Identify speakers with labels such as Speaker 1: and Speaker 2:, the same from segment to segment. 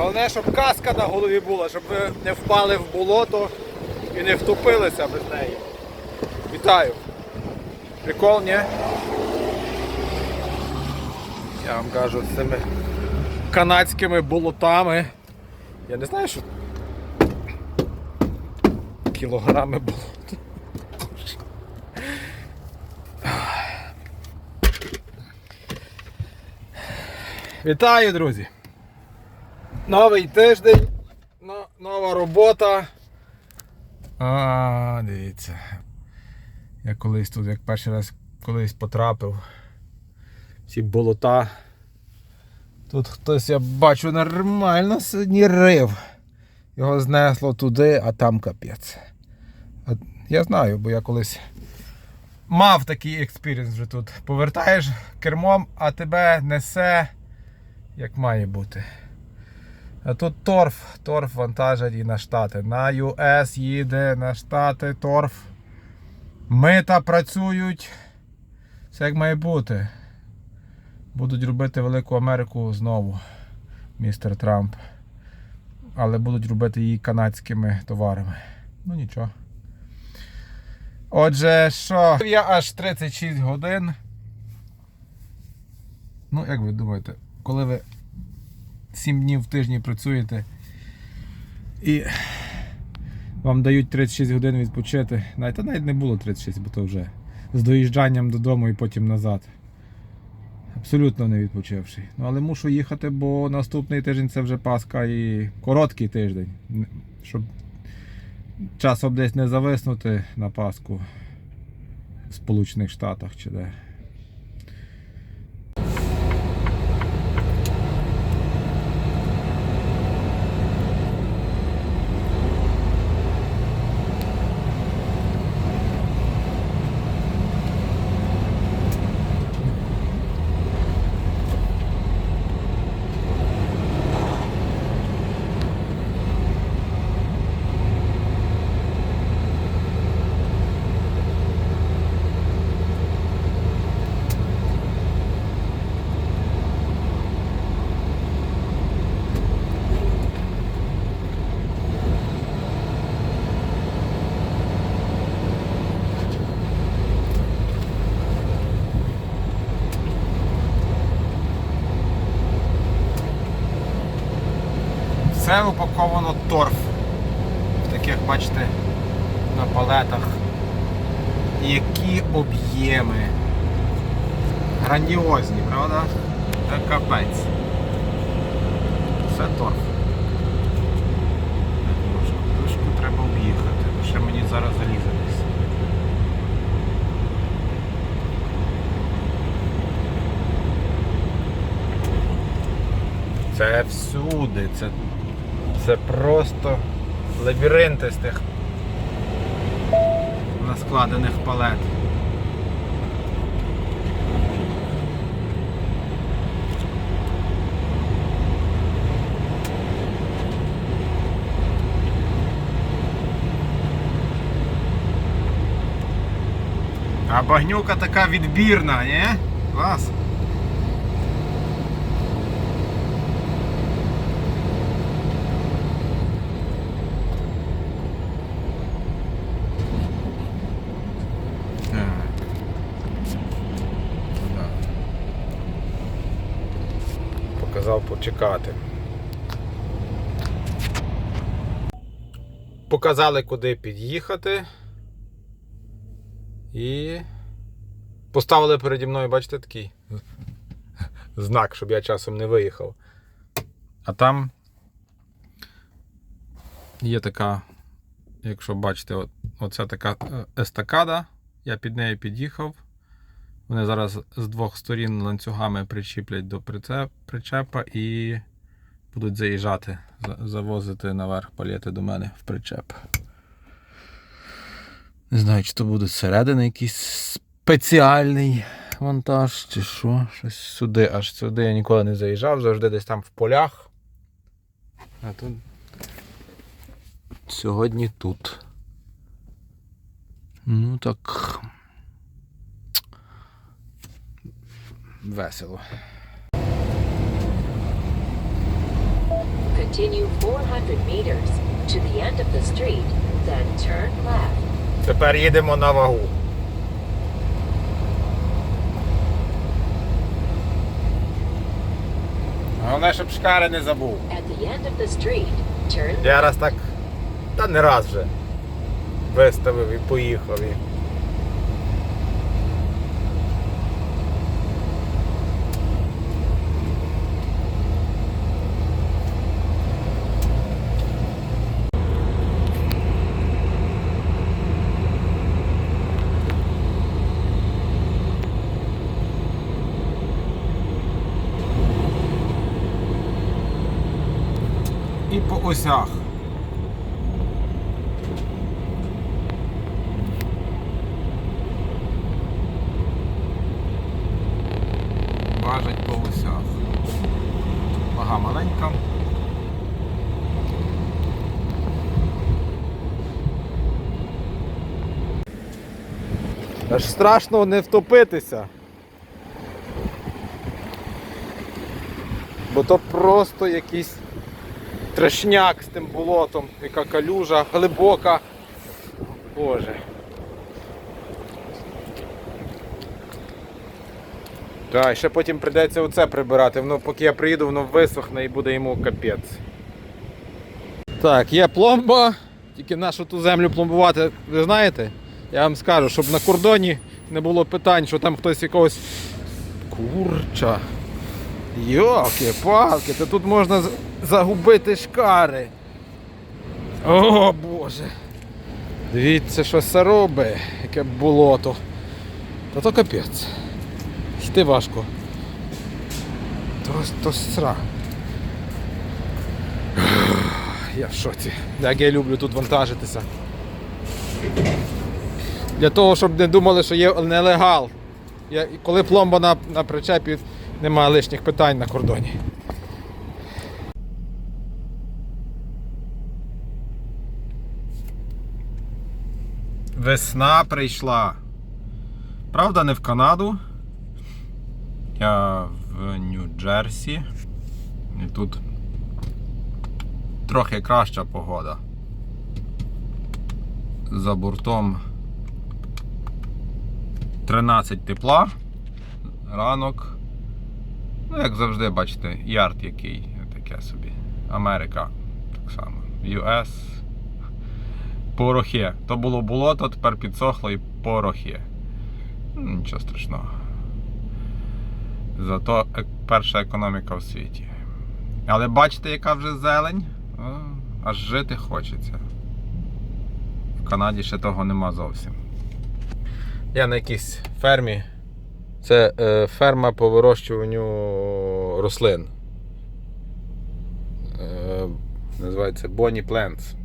Speaker 1: Головне, щоб каска на голові була, щоб ви не впали в болото і не втопилися без неї. Вітаю! Прикол, ні? Я вам кажу, цими канадськими болотами. Я не знаю, що кілограми болота. Вітаю, друзі! Новий тиждень, но- нова робота. А, дивіться. Я колись тут, як перший раз колись потрапив. Ці болота. Тут хтось, я бачу, нормально сьогодні рив. Його знесло туди, а там капець. Я знаю, бо я колись мав такий експірієнс вже тут. Повертаєш кермом, а тебе несе як має бути. Тут торф, торф вантажать і на штати. На US їде, на штати торф. Мита працюють. Все як має бути. Будуть робити Велику Америку знову, містер Трамп. Але будуть робити її канадськими товарами. Ну нічого. Отже, що? Я аж 36 годин. Ну, як ви думаєте, коли ви 7 днів в тижні працюєте і вам дають 36 годин відпочити. Навіть, та навіть не було 36, бо то вже з доїжджанням додому і потім назад. Абсолютно не відпочивши. Ну але мушу їхати, бо наступний тиждень це вже Пасха і короткий тиждень. Щоб часом десь не зависнути на Пасху в Сполучених Штатах чи де. Все упаковано торф. В таких, бачите, на палетах. Які об'єми. Грандіозні, правда? Це капець. Все торф. Трошку треба об'їхати, ще мені зараз залізе. Це всюди, це, це просто лабіринти з тих наскладених палет. А багнюка така відбірна, ні? Клас. Так. Так. Почекати. Показали, куди під'їхати. І поставили переді мною, бачите, такий знак, щоб я часом не виїхав. А там є така, якщо бачите, оця така е, естакада. Я під нею під'їхав. Вони зараз з двох сторін ланцюгами причіплять до причепа і будуть заїжджати, завозити наверх палети до мене в причеп. Не знаю, чи то буде зсередини якийсь спеціальний монтаж, чи що. Щось сюди, аж сюди я ніколи не заїжджав, завжди десь там в полях. А тут сьогодні тут. Ну так. Весело.
Speaker 2: Continue 400 meters to the end of the street, then turn left.
Speaker 1: Тепер їдемо на вагу. Головне, щоб шкари не забув.
Speaker 2: At the end of the street, turn
Speaker 1: Я раз так, та не раз вже виставив і поїхав. І... І по осях. Важить по осях. Вага маленька. Аж страшно не втопитися. Бо то просто якийсь трешняк з тим болотом, яка калюжа, глибока. Боже. Так, ще потім прийдеться оце прибирати. Воно, поки я приїду, воно висохне і буде йому капець. Так, є пломба. Тільки нашу ту землю пломбувати, ви знаєте? Я вам скажу, щоб на кордоні не було питань, що там хтось якогось. Курча. Йоки, палки, та тут можна загубити шкари. О Боже. Дивіться, що це робить, яке болото. Та то капець. Йти важко. То, то сра. Я в шоці. Як я люблю тут вантажитися. Для того, щоб не думали, що є нелегал. Я, коли пломба на, на причепі, немає лишніх питань на кордоні. Весна прийшла. Правда, не в Канаду. Я в Нью-Джерсі. І тут трохи краща погода. За бортом 13 тепла. Ранок. Ну, як завжди, бачите, ярд який, таке собі. Америка так само. US. Порохи. То було болото, тепер підсохло і порохи. Нічого страшного. Зато е- перша економіка в світі. Але бачите, яка вже зелень? Аж жити хочеться. В Канаді ще того нема зовсім. Я на якійсь фермі. Це е, ферма по вирощуванню рослин. Е, називається Bonnie Plants.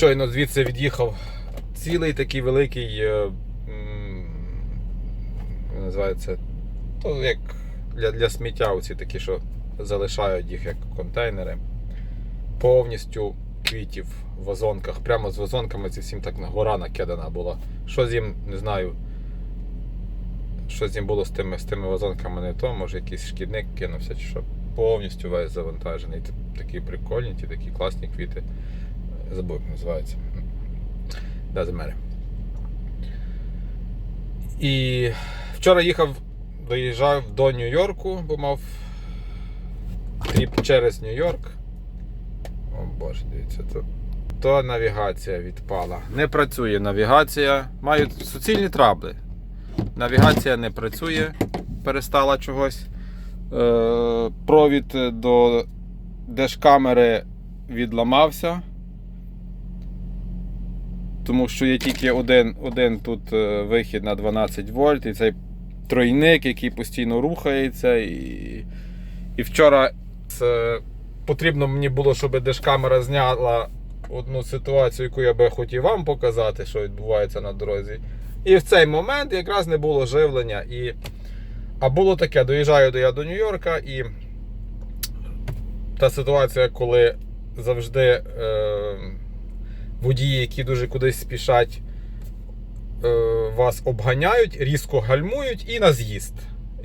Speaker 1: Щойно звідси від'їхав цілий такий великий. Е, називається. То як для, для сміття оці такі, що залишають їх як контейнери. Повністю квітів в вазонках. Прямо з вазонками це всім так на гора накидана була. Що з їм, не знаю. Що з ним було з тими, з тими вазонками не то, може якийсь шкідник кинувся, чи що повністю весь завантажений. Такі прикольні, ті такі класні квіти. Забув, як називається. Doesn't matter. І вчора їхав, доїжджав до Нью-Йорку, бо мав тріп через Нью-Йорк. О боже, дивіться, то, то навігація відпала. Не працює навігація. Мають суцільні трабли. Навігація не працює, перестала чогось. Е, провід до дешкамери відламався. Тому що є тільки один, один тут е, вихід на 12 вольт, і цей тройник, який постійно рухається. І, і вчора це потрібно мені було, щоб дешкамера зняла одну ситуацію, яку я би хотів вам показати, що відбувається на дорозі. І в цей момент якраз не було живлення. І... А було таке, доїжджаю я до Нью-Йорка, і та ситуація, коли завжди е, водії, які дуже кудись спішать, е, вас обганяють, різко гальмують і на з'їзд.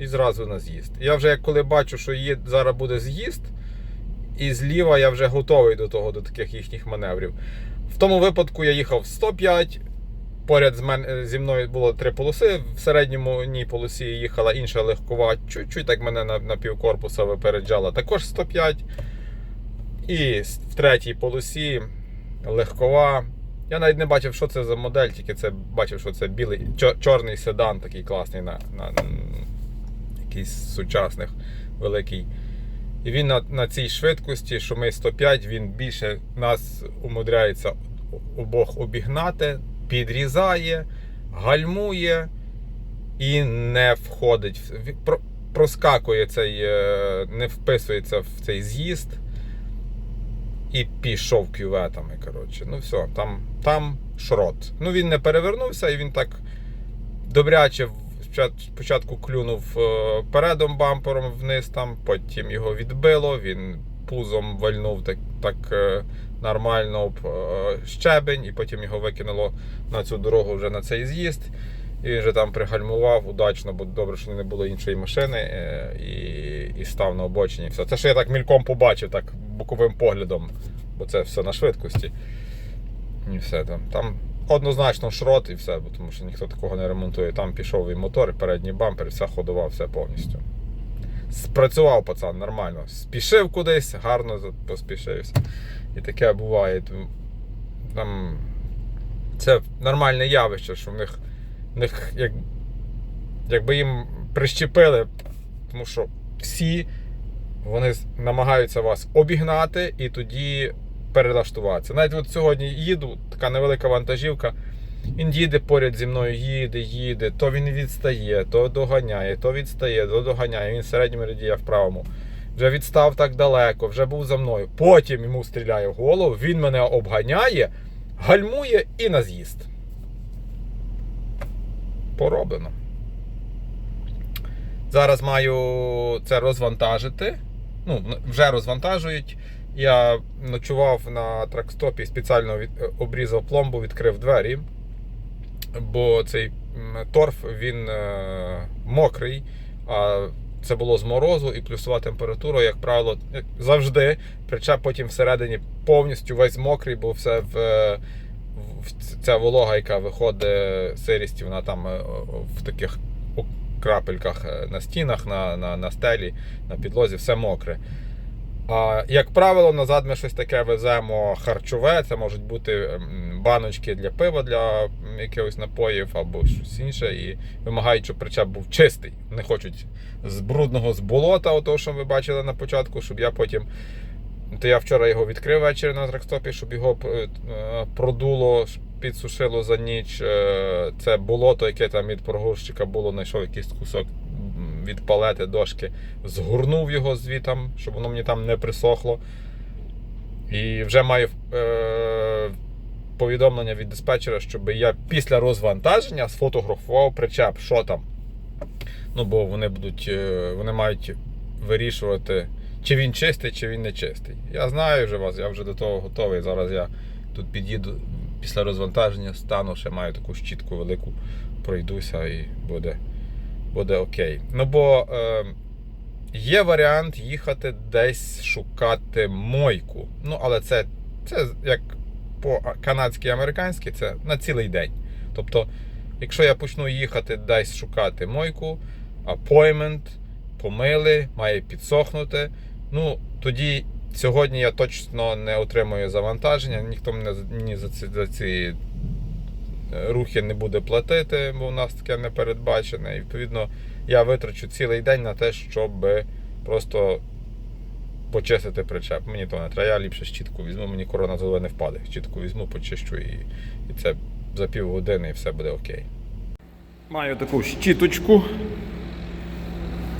Speaker 1: і зразу на з'їзд. Я вже коли бачу, що є, зараз буде з'їзд, і зліва я вже готовий до того, до таких їхніх маневрів. В тому випадку я їхав 105. Поряд з мен... зі мною було три полоси. В середньому ній полосі їхала інша легкова, чуть-чуть так мене на, на півкорпуса випереджала. Також 105. І в третій полосі легкова. Я навіть не бачив, що це за модель, тільки це бачив, що це білий чорний седан, такий класний на, на, на якийсь сучасних великий. І він на, на цій швидкості, що ми 105, він більше нас умудряється обох обігнати, підрізає, гальмує і не входить. Проскакує цей, е, не вписується в цей з'їзд і пішов кюветами. Коротше. Ну все, там, там шрот. Ну він не перевернувся і він так добряче спочатку клюнув е, передом бампером вниз, там, потім його відбило, він пузом вальнув так, так е, нормально е, щебень, і потім його викинуло на цю дорогу вже на цей з'їзд. І він вже там пригальмував удачно, бо добре, що не було іншої машини, і, і став на обочині. Все. Це що я так мільком побачив, так боковим поглядом, бо це все на швидкості. І все там. Там однозначно шрот і все, бо тому що ніхто такого не ремонтує. Там пішов і мотор, і передній бампер, і вся ходова, все повністю. Спрацював пацан нормально. Спішив кудись, гарно поспішився. І таке буває. Там це нормальне явище, що в них, в них як, якби їм прищепили, тому що всі вони намагаються вас обігнати і тоді перелаштуватися. Навіть от сьогодні їду, така невелика вантажівка. Він їде поряд зі мною, їде, їде, то він відстає, то доганяє, то відстає, то доганяє. Він в середньому ряді, я в правому. Вже відстав так далеко, вже був за мною. Потім йому стріляє в голову, він мене обганяє, гальмує і на з'їзд. Пороблено. Зараз маю це розвантажити. Ну, вже розвантажують. Я ночував на тракстопі, спеціально від, обрізав пломбу, відкрив двері, бо цей торф він е, мокрий, а це було з морозу і плюсова температура, як правило, як завжди. Причеп потім всередині повністю весь мокрий, бо все в, е, в ця волога, яка виходить сирість, вона там е, в таких крапельках е, на стінах, на, на, на стелі, на підлозі, все мокре. А, як правило, назад ми щось таке веземо харчове. Це можуть бути баночки для пива, для якихось напоїв або щось інше. І вимагають, щоб причеп був чистий. Не хочуть з брудного з болота, ото, що ви бачили на початку, щоб я потім. То я вчора його відкрив ввечері на тракстопі, щоб його е, продуло, підсушило за ніч. Е, Це болото, яке там від прогорщика було, знайшов якийсь кусок від палети дошки, згорнув його звітом, щоб воно мені там не присохло. І вже маю е, повідомлення від диспетчера, щоб я після розвантаження сфотографував причеп, що там. Ну, бо вони будуть, е, вони мають вирішувати, чи він чистий, чи він не чистий. Я знаю вже вас, я вже до того готовий. Зараз я тут під'їду після розвантаження, стану, ще маю таку щітку велику, пройдуся і буде, буде окей. Ну бо е, є варіант їхати десь шукати мойку. Ну, але це, це як по канадськи американськи це на цілий день. Тобто, якщо я почну їхати десь шукати мойку, апоймент, помили, має підсохнути. Ну, тоді сьогодні я точно не отримую завантаження, ніхто мені за ці, за ці е, рухи не буде платити, бо у нас таке не передбачене. І відповідно я витрачу цілий день на те, щоб просто почистити причеп. Мені то не треба, я ліпше щітку візьму, мені корона зове не впаде. Щітку візьму, почищу і, і це за півгодини і все буде окей. Маю таку щіточку.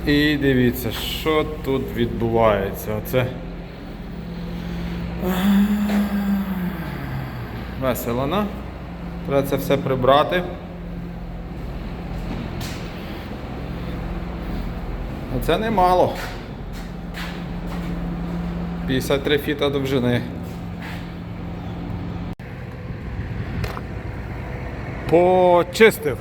Speaker 1: І дивіться, що тут відбувається. Оце. Весело, Треба це все прибрати. А це немало. 53 фіта довжини. Почистив.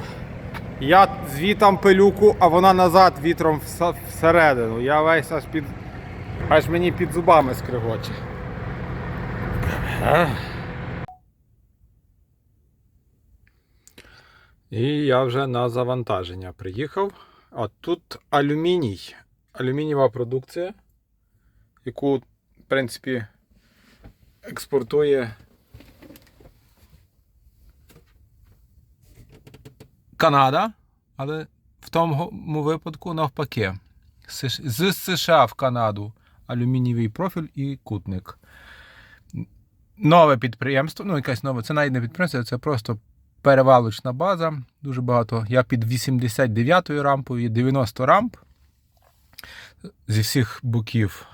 Speaker 1: Я звітам пилюку, а вона назад вітром всередину. Я весь аж під. Аж мені під зубами скригоче. І я вже на завантаження приїхав. А тут алюміній. Алюмінієва продукція, яку, в принципі, експортує Канада, але в тому випадку навпаки. З США в Канаду алюмінієвий профіль і кутник. Нове підприємство, ну якесь нове, це навіть не підприємство, це просто перевалочна база. Дуже багато. Я під 89-ю рампою, 90 рамп. Зі всіх боків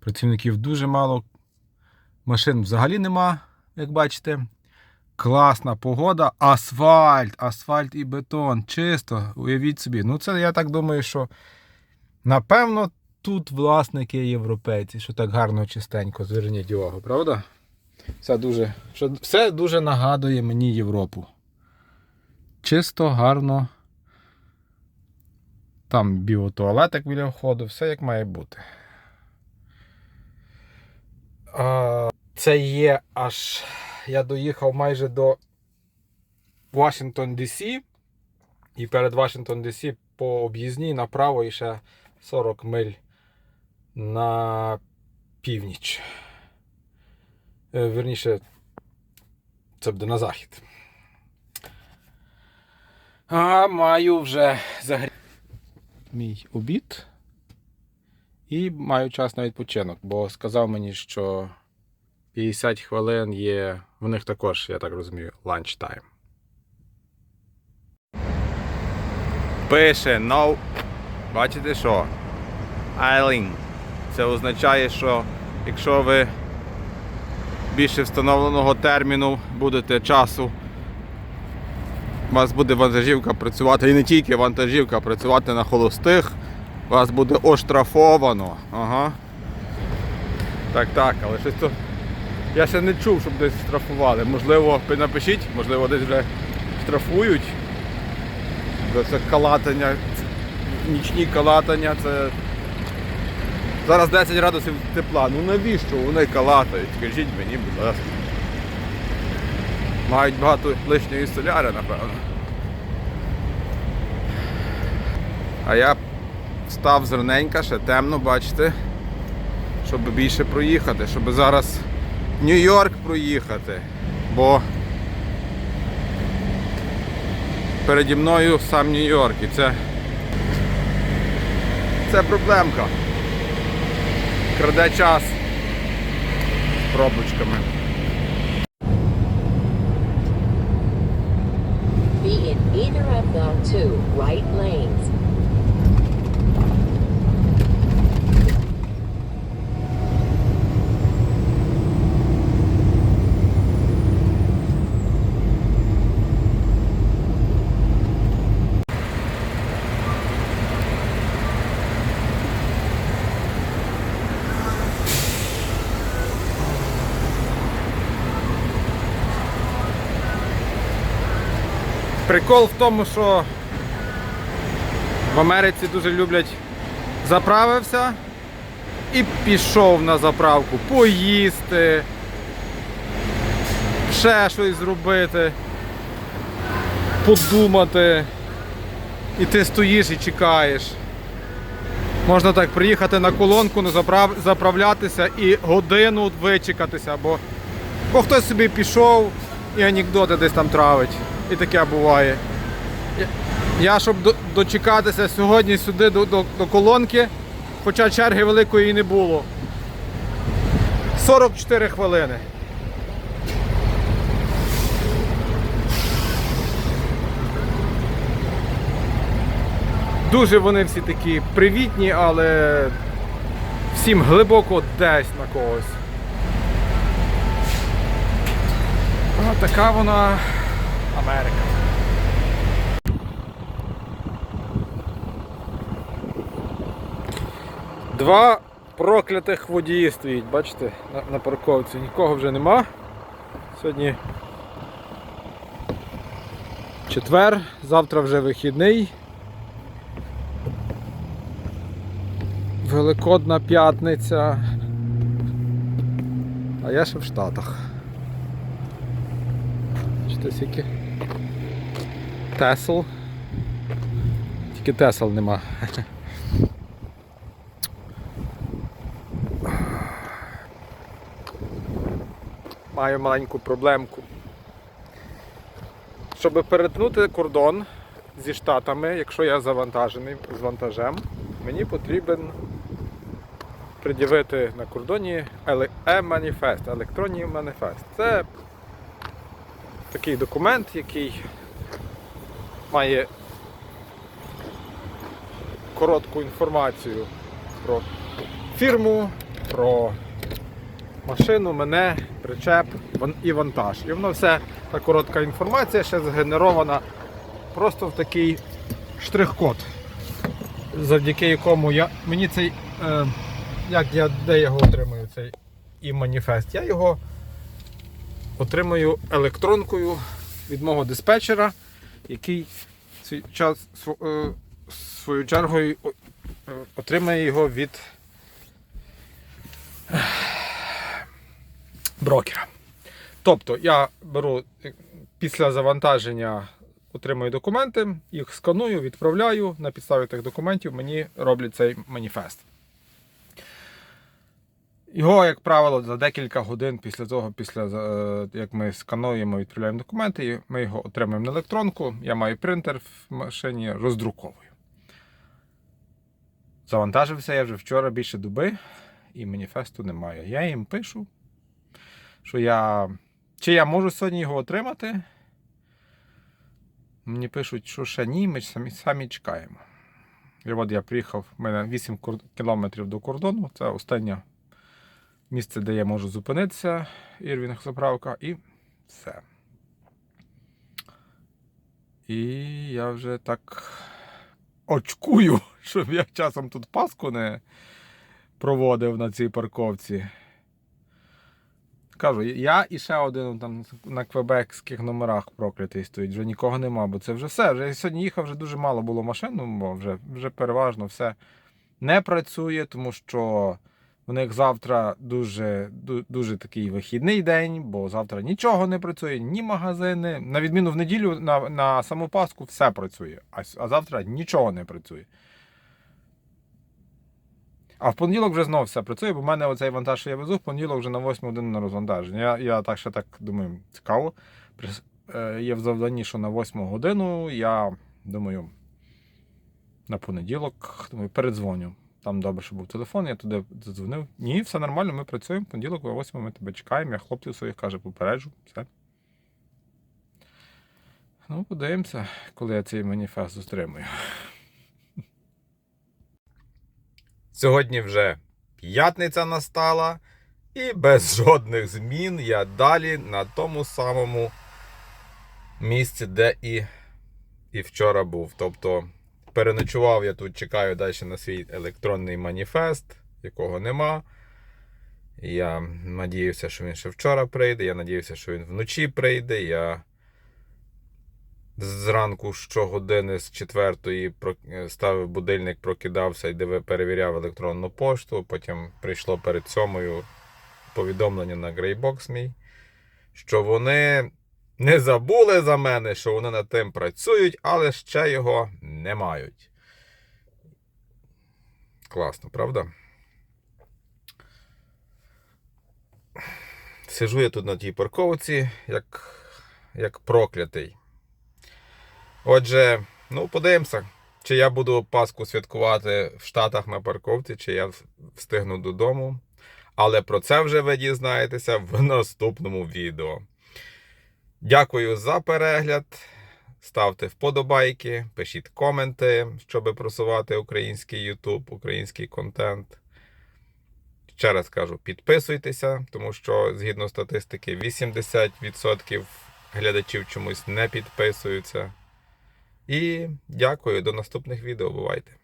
Speaker 1: працівників дуже мало. Машин взагалі нема, як бачите. Класна погода, асфальт, асфальт і бетон. Чисто, уявіть собі. Ну, це я так думаю, що напевно тут власники європейці, що так гарно чистенько, зверніть увагу, правда? Все дуже, що, все дуже нагадує мені Європу. Чисто, гарно. Там біотуалетик біля входу, все як має бути. Це є аж. Я доїхав майже до Вашингтон Дісі. І перед Вашингтон Дісі по об'їзній направо і ще 40 миль на північ. Е, Вірніше, це буде на захід. А маю вже загрі... мій обід. І маю час на відпочинок, бо сказав мені, що 50 хвилин є. В них також, я так розумію, ланч тайм. Пише no. Бачите що? Isling. Це означає, що якщо ви більше встановленого терміну будете часу, у вас буде вантажівка працювати, і не тільки вантажівка, працювати на холостих, вас буде оштрафовано. Ага. Так, так, але щось то. Я ще не чув, щоб десь штрафували. Можливо, напишіть, можливо, десь вже штрафують. Це калатання, нічні калатання, це. Зараз 10 градусів тепла. Ну навіщо вони калатають? Скажіть мені, будь ласка. Мають багато лишньої соляри, напевно. А я встав зраненька, ще темно, бачите, щоб більше проїхати, щоб зараз Нью-Йорк проїхати. Бо переді мною сам Нью-Йорк і це, це проблемка. Краде час з пробочками.
Speaker 2: Be in either of the two right lanes.
Speaker 1: Прикол в тому, що в Америці дуже люблять заправився і пішов на заправку поїсти, ще щось зробити, подумати. І ти стоїш і чекаєш. Можна так приїхати на колонку, заправ... заправлятися і годину вичекатися, бо, бо хтось собі пішов і анекдоти десь там травить. І таке буває. Я- щоб дочекатися сьогодні сюди до, до, до колонки, хоча черги великої і не було. 44 хвилини. Дуже вони всі такі привітні, але всім глибоко десь на когось. А така вона Америка. Два проклятих водії стоїть, бачите, на, на парковці нікого вже нема. Сьогодні Четвер, завтра вже вихідний. Великодна п'ятниця. А я ще в Штатах. Чи скільки? Тесл. Тільки Тесл нема. Маю маленьку проблемку. Щоб перетнути кордон зі Штатами, якщо я завантажений з вантажем, мені потрібен пред'явити на кордоні e-маніфест, електронний маніфест. Це такий документ, який має коротку інформацію про фірму, про машину, мене, причеп і вантаж. І воно все, та коротка інформація ще згенерована просто в такий штрих-код, завдяки якому я, мені цей, е, як я, де його отримую, цей і маніфест. Я його отримую електронкою від мого диспетчера, який час, е, свою чергою е, отримає його від брокера. Тобто я беру е, після завантаження, отримую документи, їх сканую, відправляю. На підставі тих документів мені роблять цей маніфест. Його, як правило, за декілька годин після того, після е, як ми скануємо, відправляємо документи, ми його отримуємо на електронку. Я маю принтер в машині, роздруковую. Завантажився я вже вчора більше доби, і маніфесту немає. Я їм пишу, що я. Чи я можу сьогодні його отримати? Мені пишуть, що ще ні, ми самі, самі чекаємо. І от я приїхав, в мене 8 кор- кілометрів до кордону. Це останнє місце, де я можу зупинитися, Ірвінг заправка, і все. І я вже так очкую, щоб я часом тут паску не проводив на цій парковці. Кажу, я і ще один там на квебекських номерах проклятий стоїть, вже нікого нема, бо це вже все. Вже я сьогодні їхав, вже дуже мало було машин, ну, бо вже, вже переважно все не працює, тому що у них завтра дуже, дуже такий вихідний день, бо завтра нічого не працює, ні магазини. На відміну в неділю на, на саму Пасху все працює, а, а завтра нічого не працює. А в понеділок вже знов все працює, бо в мене оцей вантаж, я везу, в понеділок вже на 8 годину на розвантаження. Я, я так ще так думаю, цікаво. Е, Є в завданні, що на 8 годину я думаю, на понеділок думаю, передзвоню. Там добре, що був телефон, я туди задзвонив. Ні, все нормально, ми працюємо. Понеділок о 8 ми тебе чекаємо. Я хлопців своїх каже, попереджу. Все. Ну, подивимося, коли я цей маніфест зустрімую. Сьогодні вже п'ятниця настала, і без жодних змін я далі на тому самому місці, де і, і вчора був. Тобто переночував я тут, чекаю далі на свій електронний маніфест, якого нема. Я надіюся, що він ще вчора прийде. Я надіюся, що він вночі прийде. Я зранку щогодини з четвертої ставив будильник, прокидався і диви- перевіряв електронну пошту. Потім прийшло перед сьомою повідомлення на Greybox мій, що вони не забули за мене, що вони над тим працюють, але ще його не мають. Класно, правда? Сижу я тут на тій парковці, як, як проклятий. Отже, ну подивимося, чи я буду Пасху святкувати в Штатах на парковці, чи я встигну додому. Але про це вже ви дізнаєтеся в наступному відео. Дякую за перегляд. Ставте вподобайки, пишіть коменти, щоб просувати український YouTube, український контент. Ще раз кажу, підписуйтеся, тому що згідно статистики 80% глядачів чомусь не підписуються. І дякую, до наступних відео. Бувайте!